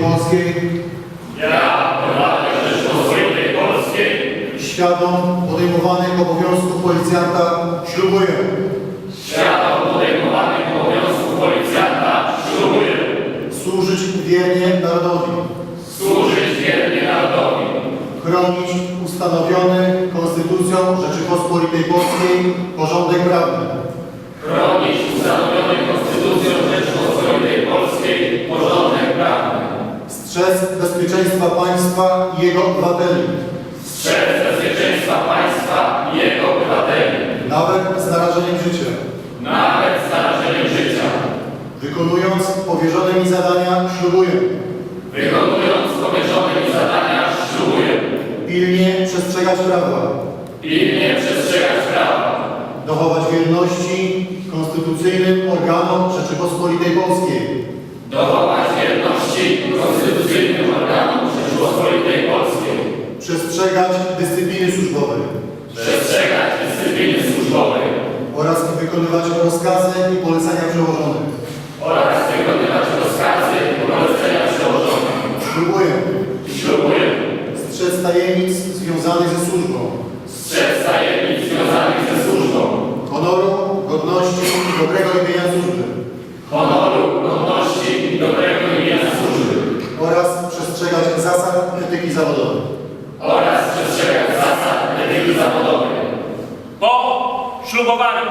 Polskiej. Ja, obywatelek Rzeczypospolitej Polskiej, świadom podejmowanych obowiązków policjanta ślubuję. Świadom podejmowanych obowiązków policjanta, ślubuję. Służyć wiernie narodowi, służyć wiernie narodowi, chronić ustanowiony Konstytucją Rzeczypospolitej Polskiej porządek prawny, chronić ustanowiony strzec bezpieczeństwa państwa i jego obywateli, strzec bezpieczeństwa państwa i jego obywateli, nawet z narażeniem życia, nawet z narażeniem życia, wykonując powierzone mi zadania ślubuję. Wykonując powierzone mi zadania, ślubuję. Pilnie przestrzegać prawa, pilnie przestrzegać prawa, dochować wierności konstytucyjnym organom Rzeczypospolitej Polskiej, dyscypliny służbowej przestrzegać dyscypliny służbowej oraz wykonywać rozkazy i polecenia przełożonych. oraz wykonywać rozkazy i polecenia przełożone. Ślubuję. Ślubuję. Strzec tajemnic związanych ze służbą, strzec tajemnic związanych ze służbą, honoru, godności i dobrego imienia służby. Honoru, godności i dobrego imienia służby. Oraz przestrzegać zasad etyki zawodowej. Oraz